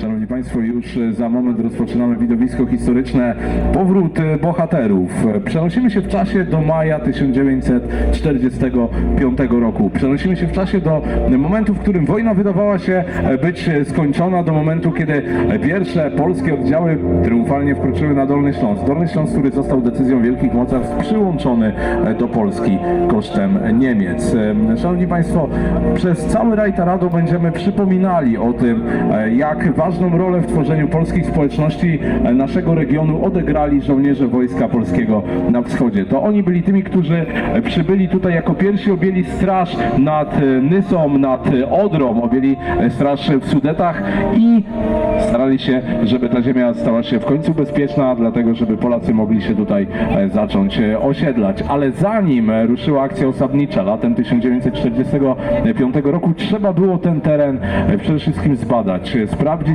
Szanowni Państwo, już e, za moment rozpoczynamy widowisko historyczne Powrót e, bohaterów. Przenosimy się w czasie do maja 1945 roku. Przenosimy się w czasie do momentu, w którym wojna wydawała się e, być skończona, do momentu, kiedy pierwsze polskie oddziały triumfalnie wkroczyły na Dolny Śląsk. Dolny Śląsk, który został decyzją wielkich mocarstw przyłączony do Polski kosztem Niemiec. Szanowni Państwo, przez cały Rajtarado będziemy przypominali o tym, jak ważną rolę w tworzeniu polskiej społeczności e, naszego regionu odegrali żołnierze Wojska Polskiego na wschodzie. To oni byli tymi, którzy e, przybyli tutaj jako pierwsi, objęli straż nad e, Nysą, nad Odrą, objęli straż w Sudetach i starali się, żeby ta ziemia stała się w końcu bezpieczna, dlatego żeby Polacy mogli się tutaj zacząć osiedlać. Ale zanim ruszyła akcja osadnicza latem 1945 roku, trzeba było ten teren przede wszystkim zbadać, e,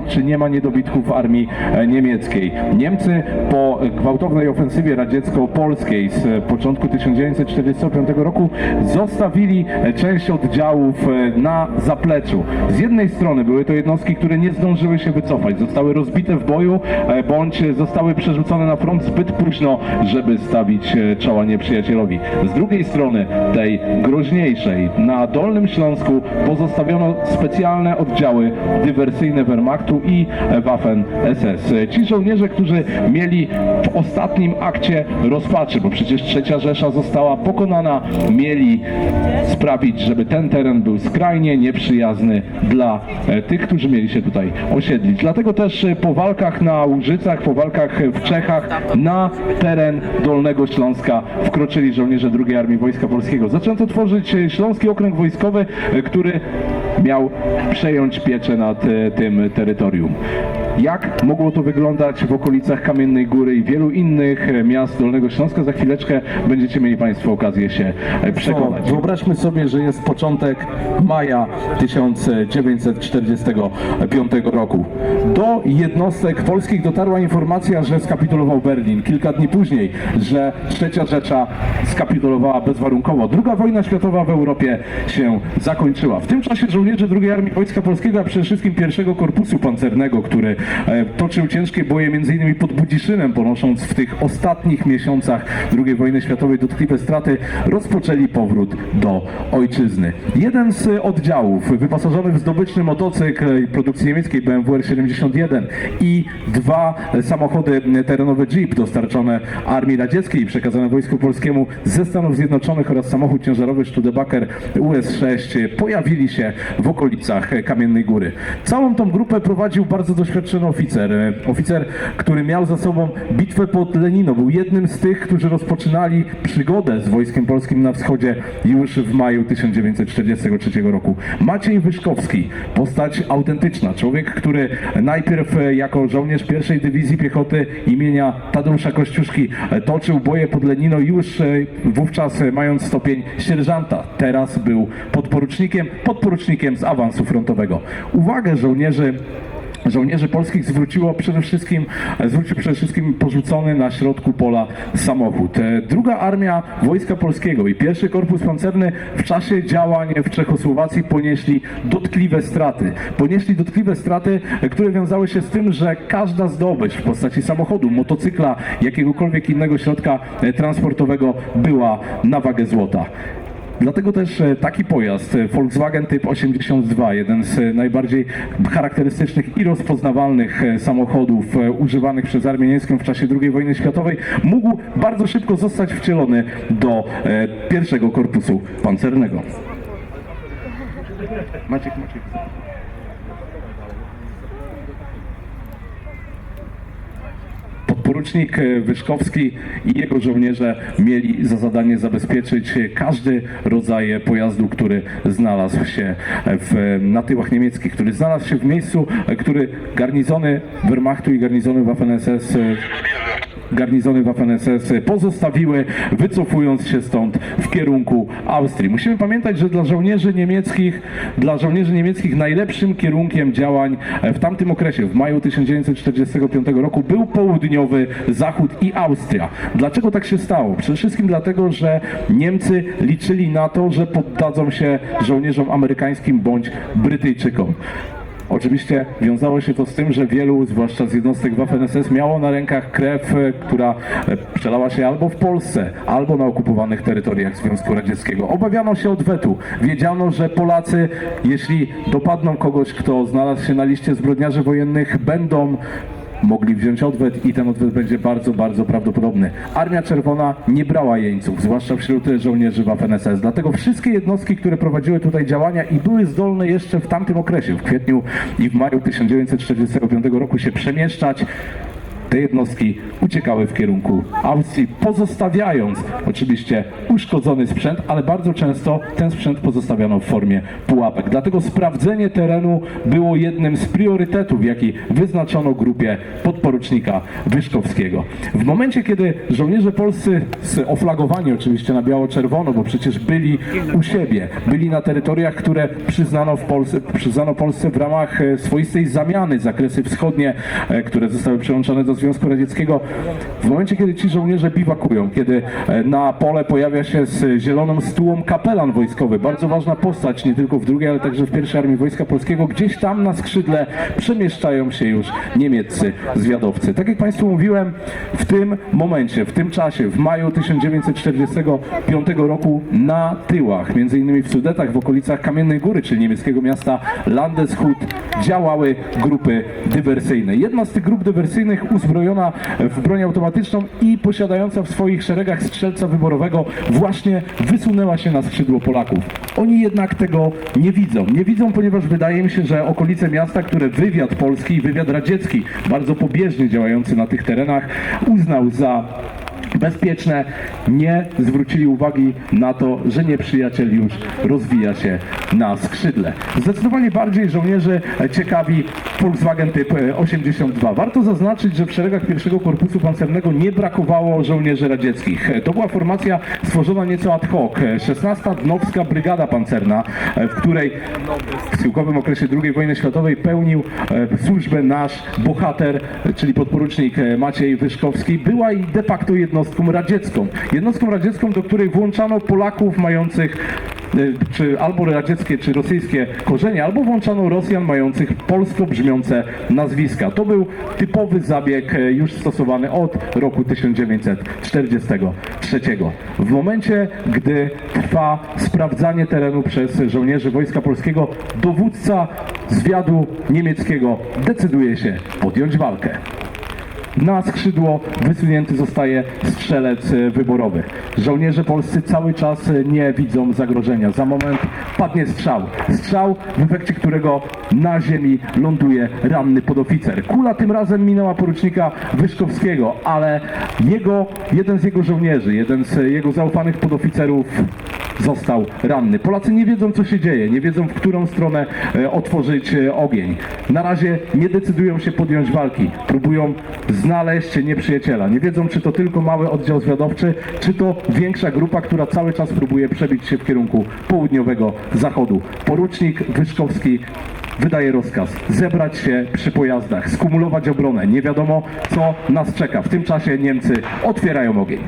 czy nie ma niedobitków armii e, niemieckiej. Niemcy po gwałtownej ofensywie radziecko-polskiej z początku 1945 roku zostawili e, część oddziałów e, na zapleczu. Z jednej strony były to jednostki, które nie zdążyły się wycofać, zostały rozbite w boju, bądź zostały przerzucone na front zbyt późno, żeby stawić czoła nieprzyjacielowi. Z drugiej strony, tej groźniejszej, na Dolnym Śląsku pozostawiono specjalne oddziały dywersyjne Wehrmachtu i e, Waffen SS. Ci żołnierze, którzy mieli w ostatnim akcie rozpaczy, bo przecież trzecia Rzesza została pokonana, mieli sprawić, żeby ten teren był skrajnie nieprzyjazny dla e, tych, którzy mieli się tutaj osiedlić. Dlatego też e, po walkach na Łużycach, po walkach w Czechach na teren Dolnego Śląska wkroczyli żołnierze II Armii Wojska Polskiego. Zaczęto tworzyć e, Śląski Okręg Wojskowy, który miał przejąć pieczę nad e, tym terytorium. Jak mogło to wyglądać w okolicach Kamiennej Góry i wielu innych e, miast Dolnego Śląska? Za chwileczkę będziecie mieli Państwo okazję się e, przekonać. Wyobraźmy sobie, że jest początek maja 1945 roku. Do jednostek polskich dotarła informacja, że skapitulował Berlin. Kilka dni później, że trzecia Rzesza skapitulowała bezwarunkowo. Druga wojna światowa w Europie się zakończyła. W tym czasie żołnierze II Armii Wojska Polskiego, a przede wszystkim pierwszego korpusu pancernego, który toczył ciężkie boje m.in. pod Budziszynem, ponosząc w tych ostatnich miesiącach II wojny światowej dotkliwe straty, rozpoczęli powrót do ojczyzny. Jeden z oddziałów wyposażony w zdobyczny motocykl produkcji niemieckiej BMW R-71 i dwa samochody terenowe Jeep dostarczone armii radzieckiej i przekazane Wojsku Polskiemu ze Stanów Zjednoczonych oraz samochód ciężarowy Studebaker US-6 pojawili się w okolicach Kamiennej Góry. Całą tą grupę prowadził bardzo doświadczony oficer. Oficer, który miał za sobą bitwę pod Lenino. Był jednym z tych, którzy rozpoczynali przygodę z Wojskiem Polskim na wschodzie już w maju 1943 roku. Maciej Wyszkowski, postać autentyczna. Człowiek, który najpierw e, jako żołnierz pierwszej dywizji piechoty imienia Tadeusza Kościuszki e, toczył boje pod Lenino już e, wówczas e, mając stopień sierżanta. Teraz był podporucznikiem, podporucznikiem z awansu frontowego. Uwagę żołnierzy Żołnierzy polskich zwróciło przede wszystkim, zwrócił przede wszystkim porzucony na środku pola samochód. E, Druga Armia Wojska Polskiego i pierwszy Korpus Pancerny w czasie działań w Czechosłowacji ponieśli dotkliwe straty. Ponieśli dotkliwe straty, które wiązały się z tym, że każda zdobycz w postaci samochodu, motocykla, jakiegokolwiek innego środka e, transportowego była na wagę złota. Dlatego też e, taki pojazd, e, Volkswagen Typ 82, jeden z e, najbardziej charakterystycznych i rozpoznawalnych samochodów używanych przez armię niemiecką w czasie II wojny światowej, mógł bardzo szybko zostać wcielony do pierwszego korpusu pancernego. Maciek, Maciek. Podporucznik e, Wyszkowski i jego żołnierze mieli za zadanie zabezpieczyć e, każdy rodzaj pojazdu, który znalazł się w, na tyłach niemieckich, który znalazł się w miejscu, e, który garnizony Wehrmachtu i garnizony Waffen-SS e, garnizony Waffen-SS pozostawiły, wycofując się stąd w kierunku Austrii. Musimy pamiętać, że dla żołnierzy niemieckich, dla żołnierzy niemieckich najlepszym kierunkiem działań w tamtym okresie, w maju 1945 roku, był południowy Zachód i Austria. Dlaczego tak się stało? Przede wszystkim dlatego, że Niemcy liczyli na to, że poddadzą się żołnierzom amerykańskim bądź Brytyjczykom. Oczywiście wiązało się to z tym, że wielu, zwłaszcza z jednostek Waffen-SS, miało na rękach krew, e, która e, przelała się albo w Polsce, albo na okupowanych terytoriach Związku Radzieckiego. Obawiano się odwetu. Wiedziano, że Polacy, jeśli dopadną kogoś, kto znalazł się na liście zbrodniarzy wojennych, będą mogli wziąć odwet i ten odwet będzie bardzo, bardzo prawdopodobny. Armia Czerwona nie brała jeńców, zwłaszcza wśród żołnierzy Waffen-SS. Dlatego wszystkie jednostki, które prowadziły tutaj działania i były zdolne jeszcze w tamtym okresie, w kwietniu i w maju 1945 roku się przemieszczać, te jednostki uciekały w kierunku Austrii, pozostawiając oczywiście uszkodzony sprzęt, ale bardzo często ten sprzęt pozostawiano w formie pułapek. Dlatego sprawdzenie terenu było jednym z priorytetów, jaki wyznaczono grupie podporucznika Wyszkowskiego. W momencie, kiedy żołnierze polscy, oflagowani oczywiście na biało-czerwono, bo przecież byli u siebie, byli na terytoriach, które przyznano, w Polsce, przyznano Polsce w ramach e, swoistej zamiany, zakresy wschodnie, e, które zostały przyłączone do Związku Radzieckiego. W momencie, kiedy ci żołnierze biwakują, kiedy e, na pole pojawia się z zieloną stułą kapelan wojskowy, bardzo ważna postać, nie tylko w drugiej, ale także w pierwszej Armii Wojska Polskiego, gdzieś tam na skrzydle przemieszczają się już niemieccy zwiadowcy. Tak jak Państwu mówiłem, w tym momencie, w tym czasie, w maju 1945 roku na tyłach, między innymi w Sudetach, w okolicach Kamiennej Góry, czyli niemieckiego miasta Landeshut, działały grupy dywersyjne. Jedna z tych grup dywersyjnych uzbrojona w broń automatyczną i posiadająca w swoich szeregach strzelca wyborowego właśnie wysunęła się na skrzydło Polaków. Oni jednak tego nie widzą. Nie widzą, ponieważ wydaje mi się, że okolice miasta, które wywiad polski i wywiad radziecki, bardzo pobieżnie działający na tych terenach, uznał za bezpieczne, nie zwrócili uwagi na to, że nieprzyjaciel już rozwija się na skrzydle. Zdecydowanie bardziej żołnierze ciekawi Volkswagen typ e, 82. Warto zaznaczyć, że w szeregach pierwszego korpusu pancernego nie brakowało żołnierzy radzieckich. To była formacja stworzona nieco ad hoc. E, 16. Dnowska Brygada Pancerna, w której w schyłkowym okresie II wojny światowej pełnił e, służbę nasz bohater, czyli podporucznik e, Maciej Wyszkowski, była i de facto jednostką radziecką. Jednostką radziecką, do której włączano Polaków mających e, czy albo radzieckie, czy rosyjskie korzenie, albo włączano Rosjan mających polsko brzmiące nazwiska. To był typowy zabieg e, już stosowany od roku 1943. W momencie, gdy trwa sprawdzanie terenu przez żołnierzy Wojska Polskiego, dowódca zwiadu niemieckiego decyduje się podjąć walkę. Na skrzydło wysunięty zostaje strzelec e, wyborowy. Żołnierze polscy cały czas e, nie widzą zagrożenia. Za moment padnie strzał. Strzał, w efekcie którego na ziemi ląduje ranny podoficer. Kula tym razem minęła porucznika Wyszkowskiego, ale jego, jeden z jego żołnierzy, jeden z jego zaufanych podoficerów został ranny. Polacy nie wiedzą, co się dzieje, nie wiedzą, w którą stronę e, otworzyć e, ogień. Na razie nie decydują się podjąć walki. Próbują znaleźć nieprzyjaciela. Nie wiedzą, czy to tylko mały oddział zwiadowczy, czy to większa grupa, która cały czas próbuje przebić się w kierunku południowego zachodu. Porucznik Wyszkowski wydaje rozkaz zebrać się przy pojazdach, skumulować obronę. Nie wiadomo, co nas czeka. W tym czasie Niemcy otwierają ogień.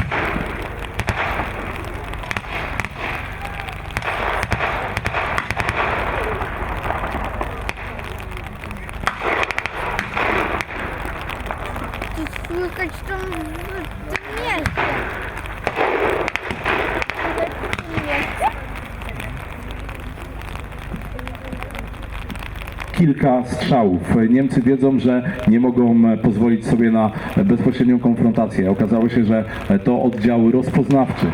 Gdzieś słychać tam w tym mieście. Słychać w tym mieście? Kilka strzałów. Niemcy wiedzą, że nie mogą e, pozwolić sobie na bezpośrednią konfrontację. Okazało się, że e, to oddział rozpoznawczy.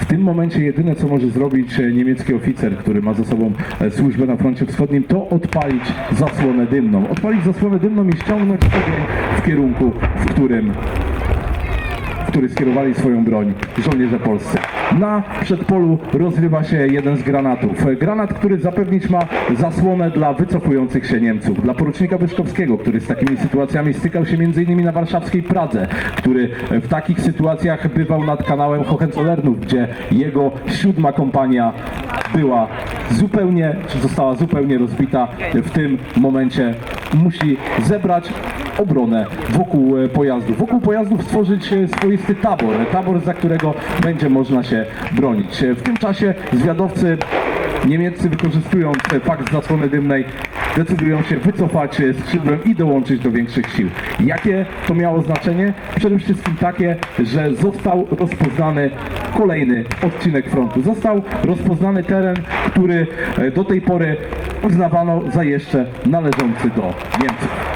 W tym momencie jedyne, co może zrobić e, niemiecki oficer, który ma za sobą służbę na froncie wschodnim, to odpalić zasłonę dymną. Odpalić zasłonę dymną i ściągnąć ogień w kierunku, w którym który skierowali swoją broń żołnierze polscy. Na przedpolu rozrywa się jeden z granatów. Granat, który zapewnić ma zasłonę dla wycofujących się Niemców. Dla porucznika Wyszkowskiego, który z takimi sytuacjami stykał się m.in. na warszawskiej Pradze, który w takich sytuacjach bywał nad kanałem Hohenzollernów, gdzie jego siódma kompania była zupełnie, czy została zupełnie rozbita. W tym momencie musi zebrać obronę wokół e, pojazdów. Wokół pojazdów stworzyć e, swoisty tabor, tabor, za którego będzie można się bronić. W tym czasie zwiadowcy niemieccy wykorzystując fakt zasłony dymnej decydują się wycofać skrzydłem i dołączyć do większych sił. Jakie to miało znaczenie? Przede wszystkim takie, że został rozpoznany kolejny odcinek frontu. Został rozpoznany teren, który e, do tej pory uznawano za jeszcze należący do Niemców.